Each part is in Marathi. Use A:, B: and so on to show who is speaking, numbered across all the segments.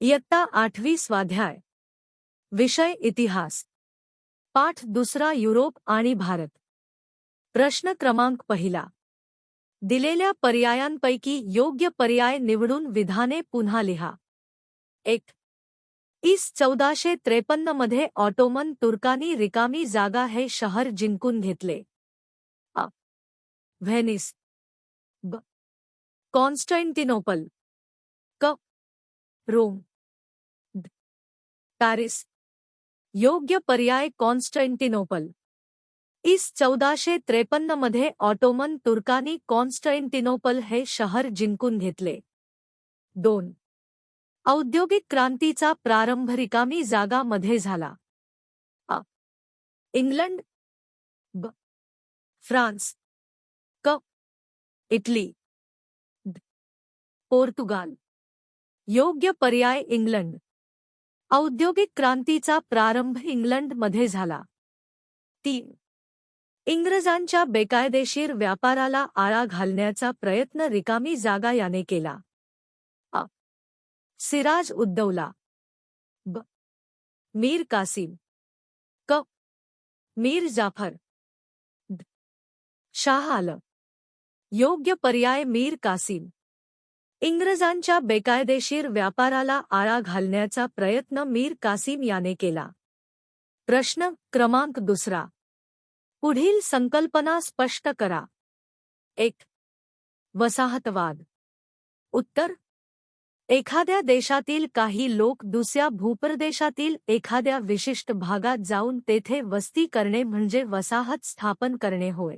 A: इयत्ता आठवी स्वाध्याय. विषय इतिहास. पाठ दुसरा युरोप आणि भारत. प्रश्न क्रमांक पहिला. दिलेल्या पर्यायांपैकी योग्य पर्याय निवडून विधाने पुन्हा लिहा. एक. इस चौदाशे त्रेपन्न मध्ये ऑटोमन तुर्कांनी रिकामी जागा हे शहर जिंकून घेतले. अ. व्हेनिस. ब. कॉन्स्टँटिनोपल. क. रोम. पॅरिस. योग्य पर्याय कॉन्स्टँटिनोपल. इस चौदाशे त्रेपन्नमध्ये ऑटोमन तुर्कांनी कॉन्स्टँटिनोपल हे शहर जिंकून घेतले. दोन. औद्योगिक क्रांतीचा प्रारंभ रिकामी जागा मध्ये झाला. अ. इंग्लंड. ब. फ्रान्स. क. इटली. ड पोर्तुगाल. योग्य पर्याय इंग्लंड. औद्योगिक क्रांतीचा प्रारंभ इंग्लंडमध्ये झाला. तीन. इंग्रजांच्या बेकायदेशीर व्यापाराला आळा घालण्याचा प्रयत्न रिकामी जागा याने केला. अ. सिराज उद्दौला. ब. मीर कासिम. क. मीर जाफर. द. शाह आलम. योग्य पर्याय मीर कासिम. इंग्रजांच्या बेकायदेशीर व्यापाराला आळा घालण्याचा प्रयत्न मीर कासिम याने केला. प्रश्न क्रमांक दुसरा. पुढील संकल्पना स्पष्ट करा. एक. वसाहतवाद. उत्तर. एखाद्या देशातील काही लोक दुसऱ्या भूप्रदेशातील एखाद्या विशिष्ट भागात जाऊन तेथे वस्ती करणे म्हणजे वसाहत स्थापन करणे होय.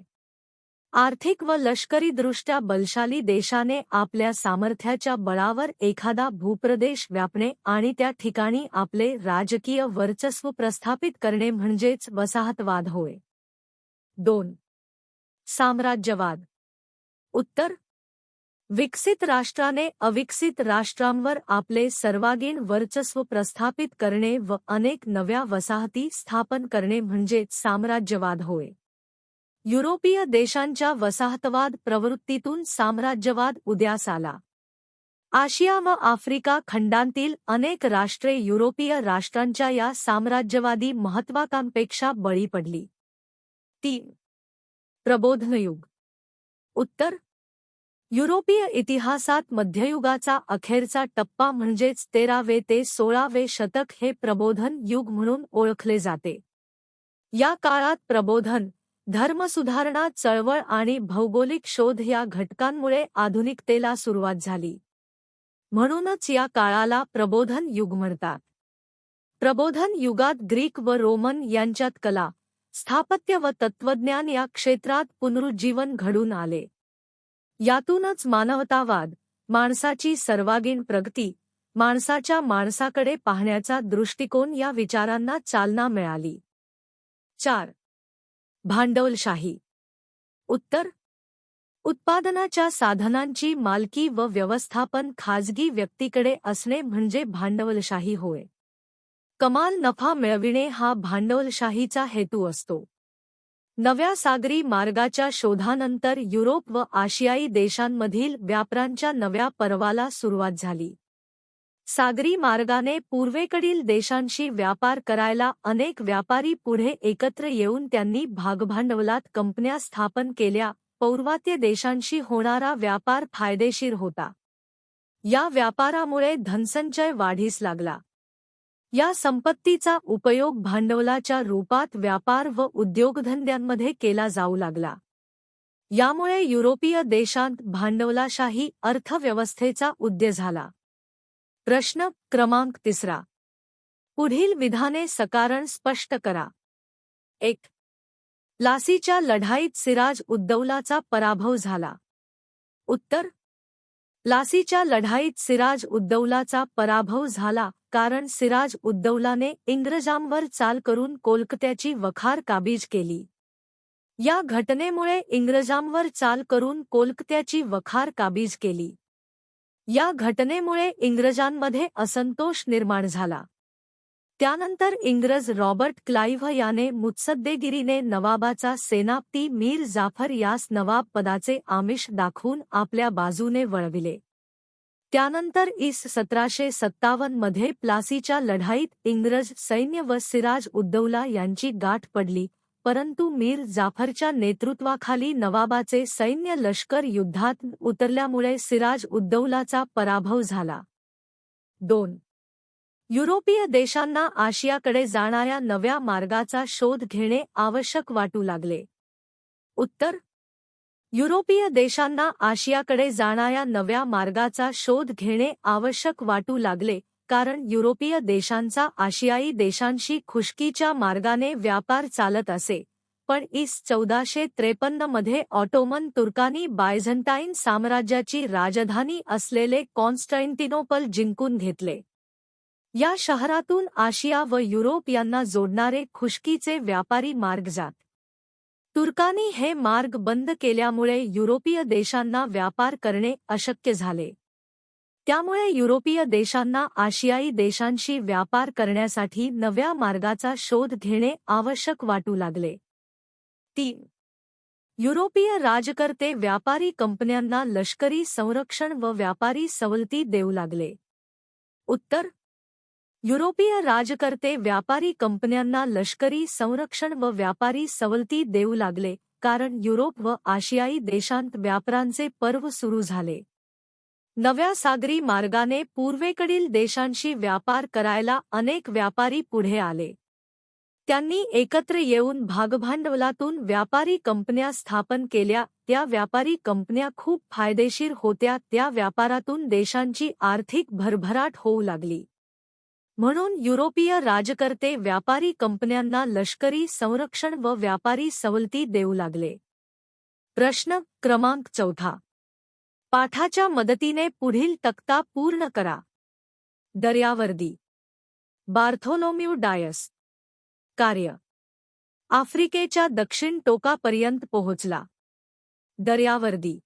A: आर्थिक व लष्करीदृष्ट्या बलशाली देशाने आपल्या सामर्थ्याच्या बळावर एखादा भूप्रदेश व्यापणे आणि त्या ठिकाणी आपले राजकीय वर्चस्व प्रस्थापित करणे म्हणजेच वसाहतवाद होय. दोन. साम्राज्यवाद. उत्तर. विकसित राष्ट्राने अविकसित राष्ट्रांवर आपले सर्वांगीण वर्चस्व प्रस्थापित करणे व अनेक नव्या वसाहती स्थापन करणे म्हणजेच साम्राज्यवाद होय. युरोपीय देशांच्या वसाहतवाद प्रवृत्तीतून साम्राज्यवाद उद्यास आला. आशिया व आफ्रिका खंडांतील अनेक राष्ट्रे युरोपीय राष्ट्रांच्या या साम्राज्यवादी महत्वाकांपेक्षा बळी पडली. तीन. प्रबोधनयुग. उत्तर. युरोपीय इतिहासात मध्ययुगाचा अखेरचा टप्पा म्हणजेच तेरावे ते सोळावे शतक हे प्रबोधन युग म्हणून ओळखले जाते. या काळात प्रबोधन धर्मसुधारणा चळवळ आणि भौगोलिक शोध या घटकांमुळे आधुनिकतेला सुरुवात झाली. म्हणूनच या काळाला प्रबोधन युग म्हणतात. प्रबोधन युगात ग्रीक व रोमन यांच्यात कला स्थापत्य व तत्त्वज्ञान या क्षेत्रात पुनरुज्जीवन घडून आले. यातूनच मानवतावाद माणसाची सर्वांगीण प्रगती माणसाच्या माणसाकडे पाहण्याचा दृष्टिकोन या विचारांना चालना मिळाली. चार भांडवलशाही. उत्तर. उत्पादनाच्या साधनांची मालकी व व्यवस्थापन खाजगी व्यक्तीकडे असणे म्हणजे भांडवलशाही होय. कमाल नफा मिळविणे हा भांडवलशाहीचा हेतू असतो. नव्या सागरी मार्गाच्या शोधानंतर युरोप व आशियाई देशांमधील व्यापारांच्या नव्या पर्वाला सुरुवात झाली. सागरी मार्गाने पूर्वेकडील देशांशी व्यापार करायला अनेक व्यापारी पुढे एकत्र येऊन त्यांनी भागभांडवलात कंपन्या स्थापन केल्या. पौर्वात्य देशांशी होणारा व्यापार फायदेशीर होता. या व्यापारामुळे धनसंचय वाढीस लागला. या संपत्तीचा उपयोग भांडवलाच्या रूपात व्यापार व उद्योगधंद्यांमध्ये केला जाऊ लागला. यामुळे युरोपीय देशांत भांडवलाशाही अर्थव्यवस्थेचा उद्य झाला. प्रश्न क्रमांक तिसरा. पुढील विधाने सकारण स्पष्ट करा. एक. लासीच्या लढाईत सिराज उद्दौलाचा पराभव झाला. उत्तर. लासीच्या लढाईत सिराज उद्दौलाचा पराभव झाला कारण सिराज उद्दौलाने इंग्रजांवर चाल करून कोलकात्याची वखार काबीज केली. या घटनेमुळे इंग्रजांवर चाल करून कोलकात्याची वखार काबीज केली. या घटनेमुळे इंग्रजांमध्ये असंतोष निर्माण झाला. त्यानंतर इंग्रज रॉबर्ट क्लाइव्ह याने मुत्सद्देगिरीने नवाबाचा सेनापती मीर जाफर यास नवाब पदाचे आमिष दाखवून आपल्या बाजूने वळविले. त्यानंतर इस सतराशे सत्तावन्नमध्ये प्लासीच्या लढाईत इंग्रज सैन्य व सिराज उद्दौला यांची गाठ पडली परंतु मीर जाफरच्या नेतृत्वाखाली नवाबाचे सैन्य लष्कर युद्धात उतरल्यामुळे सिराज उद्दौलाचा पराभव झाला. दोन. युरोपीय देशांना आशियाकडे जाणाऱ्या नव्या मार्गाचा शोध घेणे आवश्यक वाटू लागले. उत्तर. युरोपीय देशांना आशियाकडे जाणाऱ्या नव्या मार्गाचा शोध घेणे आवश्यक वाटू लागले कारण युरोपीय देशांचा आशियाई देशांशी खुशकीच्या मार्गाने व्यापार चालत असे. पण इस चौदाशे त्रेपन्नमध्ये ऑटोमन तुर्कांनी बायझंटाईन साम्राज्याची राजधानी असलेले कॉन्स्टँटिनोपल जिंकून घेतले. या शहरातून आशिया व युरोप यांना जोडणारे खुशकीचे व्यापारी मार्ग जात तुर्कांनी हे मार्ग बंद केल्यामुळे युरोपीय देशांना व्यापार करणे अशक्य झाले. त्यामुळे युरोपीय देशांना आशियाई देशांशी व्यापार करण्यासाठी नव्या मार्गाचा शोध घेणे आवश्यक वाटू लागले. तीन. युरोपीय राजकर्ते व्यापारी कंपन्यांना लष्करी संरक्षण व व्यापारी सवलती देऊ लागले. उत्तर. युरोपीय राजकर्ते व्यापारी कंपन्यांना लष्करी संरक्षण व व्यापारी सवलती देऊ लागले कारण युरोप व आशियाई देशांत व्यापारांचे पर्व सुरू झाले. नव्या सागरी मार्गाने पूर्वेकडील देशांशी व्यापार करायला अनेक व्यापारी पुढे आले. त्यांनी एकत्र येऊन भागभांडवलातून व्यापारी कंपन्या स्थापन केल्या त्या व्यापारी कंपन्या खूप फायदेशीर होत्या त्या व्यापारातून देशांची आर्थिक भरभराट होऊ लागली. म्हणून युरोपीय राजकर्ते व्यापारी कंपन्यांना लष्करी संरक्षण व व्यापारी सवलती देऊ लागले. प्रश्न क्रमांक चौथा. पाठाच्या मदतीने पुढील तक्ता पूर्ण करा. दर्यावर्दी बार्थोलोम्यू डायस. कार्य. आफ्रिकेच्या दक्षिण टोकापर्यंत पोहोचला. दर्यावर्दी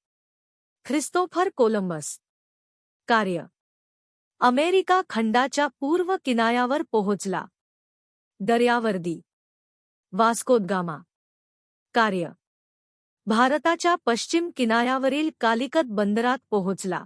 A: ख्रिस्तोफर कोलंबस. कार्य. अमेरिका खंडाच्या पूर्व किनाऱ्यावर पोहोचला. दर्यावर्दी वास्कोदगामा कार्य. भारताच्या पश्चिम किनाऱ्यावरील कालिकत बंदरात पोहोचला.